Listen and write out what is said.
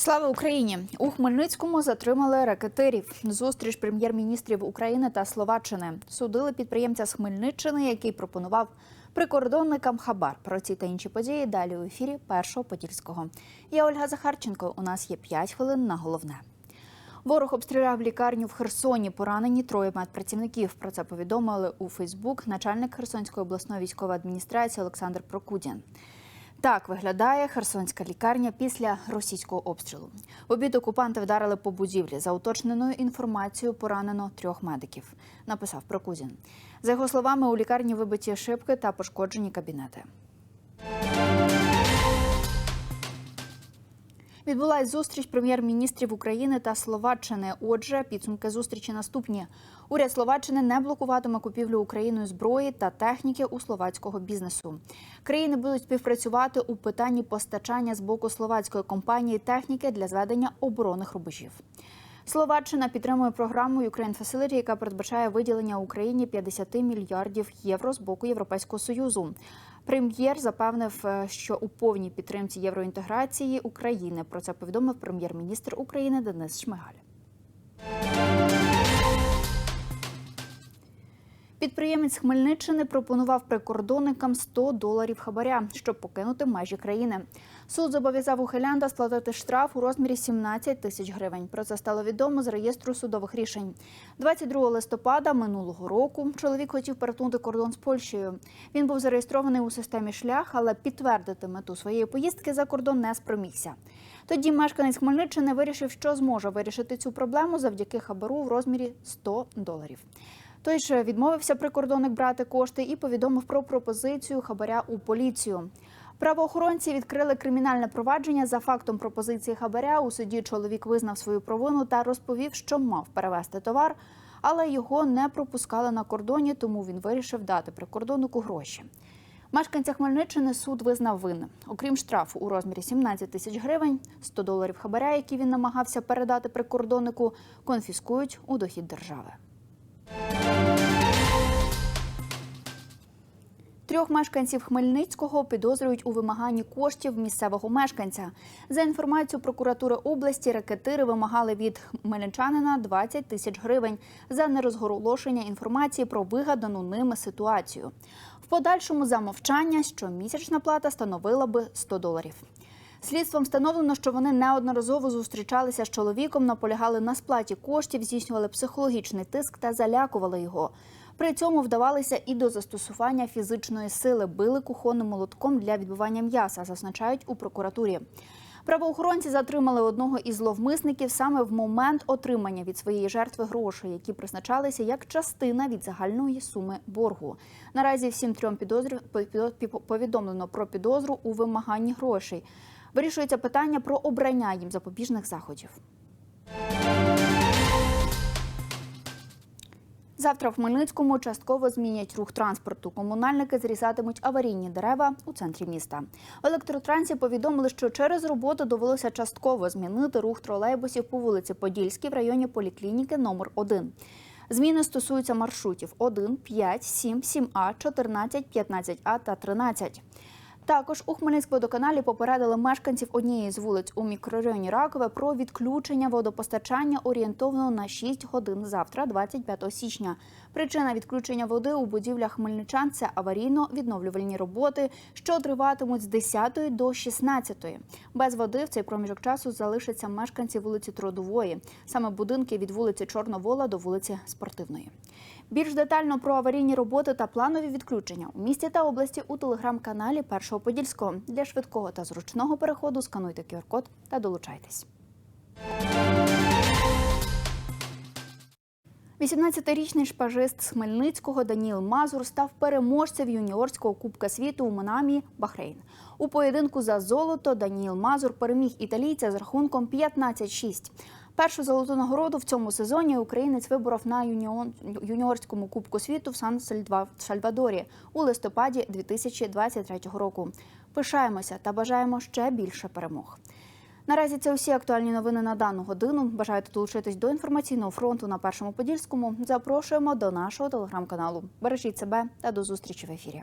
Слава Україні! У Хмельницькому затримали ракетирів. Зустріч прем'єр-міністрів України та Словаччини судили підприємця з Хмельниччини, який пропонував прикордонникам хабар. Про ці та інші події далі у ефірі першого подільського. Я Ольга Захарченко. У нас є 5 хвилин на головне. Ворог обстріляв лікарню в Херсоні. Поранені троє медпрацівників. Про це повідомили у Фейсбук начальник Херсонської обласної військової адміністрації Олександр Прокудін. Так виглядає херсонська лікарня після російського обстрілу. В обід окупанти вдарили по будівлі. За уточненою інформацією поранено трьох медиків. Написав Прокузін. За його словами, у лікарні вибиті шибки та пошкоджені кабінети. Відбулась зустріч прем'єр-міністрів України та Словаччини. Отже, підсумки зустрічі наступні. Уряд Словаччини не блокуватиме купівлю Україною зброї та техніки у словацького бізнесу. Країни будуть співпрацювати у питанні постачання з боку словацької компанії техніки для зведення оборонних рубежів. Словаччина підтримує програму Ukraine Facility, яка передбачає виділення Україні 50 мільярдів євро з боку Європейського союзу. Прем'єр запевнив, е, що у повній підтримці євроінтеграції України про це повідомив прем'єр-міністр України Денис Шмигаль. Підприємець Хмельниччини пропонував прикордонникам 100 доларів хабаря, щоб покинути межі країни. Суд зобов'язав ухилянда сплатити штраф у розмірі 17 тисяч гривень. Про це стало відомо з реєстру судових рішень. 22 листопада минулого року чоловік хотів перетнути кордон з Польщею. Він був зареєстрований у системі шлях, але підтвердити мету своєї поїздки за кордон не спромігся. Тоді мешканець Хмельниччини вирішив, що зможе вирішити цю проблему завдяки хабару в розмірі 100 доларів. Той ж відмовився прикордонник брати кошти і повідомив про пропозицію хабаря у поліцію. Правоохоронці відкрили кримінальне провадження за фактом пропозиції хабаря. У суді чоловік визнав свою провину та розповів, що мав перевезти товар, але його не пропускали на кордоні, тому він вирішив дати прикордоннику гроші. Мешканця Хмельниччини суд визнав винним. Окрім штрафу у розмірі 17 тисяч гривень, 100 доларів хабаря, які він намагався передати прикордоннику, конфіскують у дохід держави. Трьох мешканців Хмельницького підозрюють у вимаганні коштів місцевого мешканця. За інформацією прокуратури області, ракетири вимагали від хмельничанина 20 тисяч гривень за нерозголошення інформації про вигадану ними ситуацію. В подальшому за мовчання щомісячна плата становила би 100 доларів. Слідством встановлено, що вони неодноразово зустрічалися з чоловіком, наполягали на сплаті коштів, здійснювали психологічний тиск та залякували його. При цьому вдавалися і до застосування фізичної сили, били кухонним молотком для відбивання м'яса, зазначають у прокуратурі. Правоохоронці затримали одного із зловмисників саме в момент отримання від своєї жертви грошей, які призначалися як частина від загальної суми боргу. Наразі всім трьом підозрю повідомлено про підозру у вимаганні грошей. Вирішується питання про обрання їм запобіжних заходів. Завтра в Хмельницькому частково змінять рух транспорту. Комунальники зрізатимуть аварійні дерева у центрі міста. В електротрансі повідомили, що через роботу довелося частково змінити рух тролейбусів по вулиці Подільській в районі поліклініки номер 1 Зміни стосуються маршрутів 1, 5, 7, 7А, 14, 15А та 13. Також у Хмельницькводоканалі попередили мешканців однієї з вулиць у мікрорайоні Ракове про відключення водопостачання орієнтовно на 6 годин завтра, 25 січня. Причина відключення води у будівлях хмельничан це аварійно-відновлювальні роботи, що триватимуть з 10 до 16. Без води в цей проміжок часу залишаться мешканці вулиці Трудової, саме будинки від вулиці Чорновола до вулиці Спортивної. Більш детально про аварійні роботи та планові відключення у місті та області у телеграм-каналі Першого Подільського для швидкого та зручного переходу скануйте QR-код та долучайтесь. 18-річний шпажист з Хмельницького Даніл Мазур став переможцем юніорського кубка світу у Манамі Бахрейн. У поєдинку за золото Даніл Мазур переміг італійця з рахунком 15-6. Першу золоту нагороду в цьому сезоні українець виборов на юніорському кубку світу в сан Сальвадорі у листопаді 2023 року. Пишаємося та бажаємо ще більше перемог. Наразі це усі актуальні новини на дану годину. Бажаєте долучитись до інформаційного фронту на першому подільському. Запрошуємо до нашого телеграм-каналу. Бережіть себе та до зустрічі в ефірі.